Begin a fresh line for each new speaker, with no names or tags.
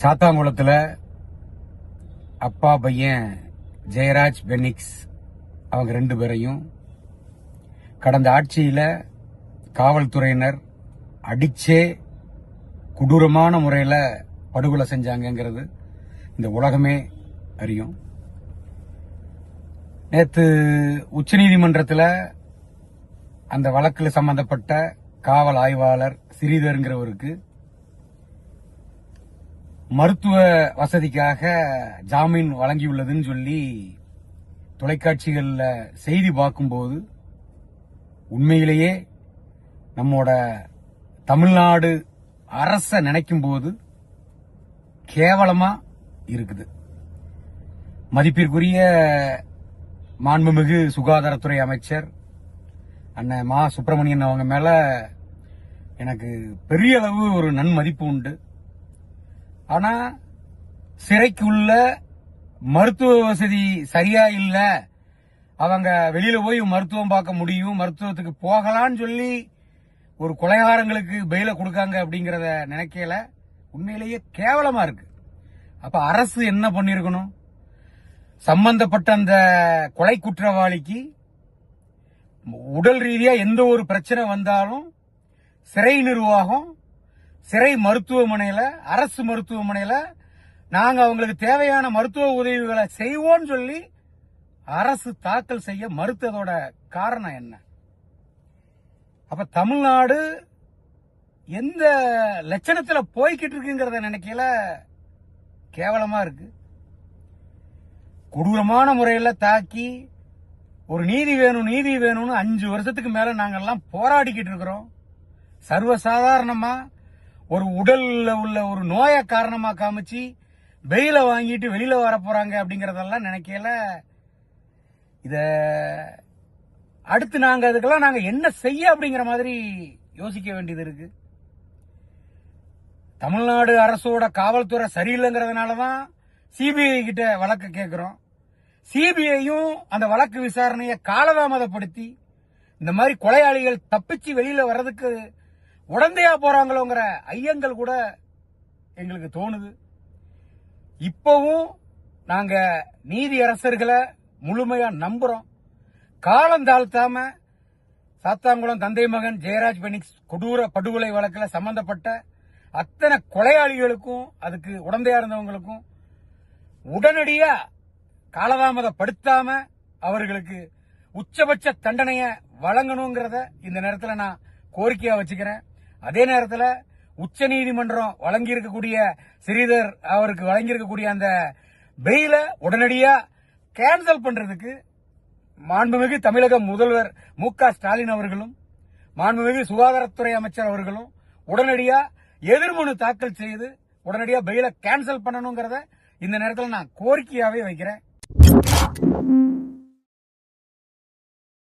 சாத்தாங்குளத்தில் அப்பா பையன் ஜெயராஜ் பெனிக்ஸ் அவங்க ரெண்டு பேரையும் கடந்த ஆட்சியில் காவல்துறையினர் அடிச்சே கொடூரமான முறையில் படுகொலை செஞ்சாங்கங்கிறது இந்த உலகமே அறியும். நேற்று உச்சநீதிமன்றத்தில் அந்த வழக்கில் சம்பந்தப்பட்ட காவல் ஆய்வாளர் சிறீதருங்கிறவருக்கு மருத்துவ வசதிக்காக ஜாமீன் வழங்கியுள்ளதுன்னு சொல்லி தொலைக்காட்சிகளில் செய்தி பார்க்கும்போது உண்மையிலேயே நம்மோட தமிழ்நாடு அரச நினைக்கும் போது கேவலமா இருக்குது. மதிப்பிற்குரிய மாண்புமிகு சுகாதாரத்துறை அமைச்சர் அண்ணன் மா சுப்பிரமணியன் அவங்க மேல எனக்கு பெரிய அளவு ஒரு நன்மதிப்பு உண்டு. ஆனா சிறைக்கு உள்ள மருத்துவ வசதி சரியா இல்ல. அவங்க வெளியில போய் மருத்துவம் பார்க்க முடியும். மருத்துவத்துக்கு போகலான்னு சொல்லி ஒரு கொலைகாரங்களுக்கு பெயில கொடுக்காங்க அப்படிங்கறத நினைக்கல. உண்மையிலேயே கேவலமா இருக்கு. அப்ப அரசு என்ன பண்ணிருக்கணும்? சம்பந்தப்பட்ட அந்த கொலை குற்றவாளிக்கு உடல் ரீதியா எந்த ஒரு பிரச்சனை வந்தாலும் சிறை நிர்வாகம் சிறை மருத்துவமனையில அரசு மருத்துவமனையில நாங்க அவங்களுக்கு தேவையான மருத்துவ உதவிகளை செய்வோம்னு சொல்லி அரசு தாக்கல் செய்ய மறுத்ததோட காரணம் என்ன? அப்ப தமிழ்நாடு எந்த லட்சணத்துல போய்கிட்டு இருக்குங்கிறத நினைக்கல? கேவலமா இருக்கு. கொடூரமான முறையில தாக்கி ஒரு நீதி வேணும் நீதி வேணும்னு அஞ்சு வருஷத்துக்கு மேல நாங்கெல்லாம் போராடிக்கிட்டு இருக்கிறோம். சர்வசாதாரணமா ஒரு உடல்ல உள்ள ஒரு நோயை காரணமா காமிச்சு வெயில வாங்கிட்டு வெளியில வர போறாங்க அப்படிங்கறதெல்லாம் நினைக்கல. இத அடுத்து நாங்க அதுக்கெல்லாம் நாங்க என்ன செய்ய அப்படிங்கிற மாதிரி யோசிக்க வேண்டியது இருக்கு. தமிழ்நாடு அரசோட காவல்துறை சரியில்லைங்கிறதுனால தான் சிபிஐ கிட்ட வழக்கு கேட்கிறோம் சிபிஐயும் அந்த வழக்கு விசாரணையை காலதாமதப்படுத்தி இந்த மாதிரி கொலையாளிகள் தப்பிச்சு வெளியில வர்றதுக்கு உடந்தையா போறாங்களோங்கிற ஐயங்கள் கூட எங்களுக்கு தோணுது. இப்பவும் நாங்க நீதி அரசர்களை முழுமையா நம்புறோம். காலம் தாழ்த்தாம சாத்தாங்குளம் தந்தை மகன் ஜெயராஜ் பெனிக்ஸ் கொடூர படுகொலை வழக்கில் சம்பந்தப்பட்ட அத்தனை கொலையாளிகளுக்கும் அதுக்கு உடந்தையா இருந்தவங்களுக்கும் உடனடியா காலதாமதப்படுத்தாம அவர்களுக்கு உச்சபட்ச தண்டனைய வழங்கணுங்கிறத இந்த நேரத்தில் நான் கோரிக்கையா வச்சுக்கிறேன். அதே நேரத்தில் உச்ச நீதிமன்றம் வழங்கி இருக்கக்கூடிய ஸ்ரீதர் அவருக்கு வழங்கி இருக்கக்கூடிய அந்த பெயில உடனடியா கேன்சல் பண்றதுக்கு மாண்புமிகு தமிழக முதல்வர் மு க ஸ்டாலின் அவர்களும் மாண்புமிகு சுகாதாரத்துறை அமைச்சர் அவர்களும் உடனடியா எதிர்மனு தாக்கல் செய்து உடனடியா பெயில கேன்சல் பண்ணணுங்கிறத இந்த நேரத்தில் நான் கோரிக்கையாவே வைக்கிறேன்.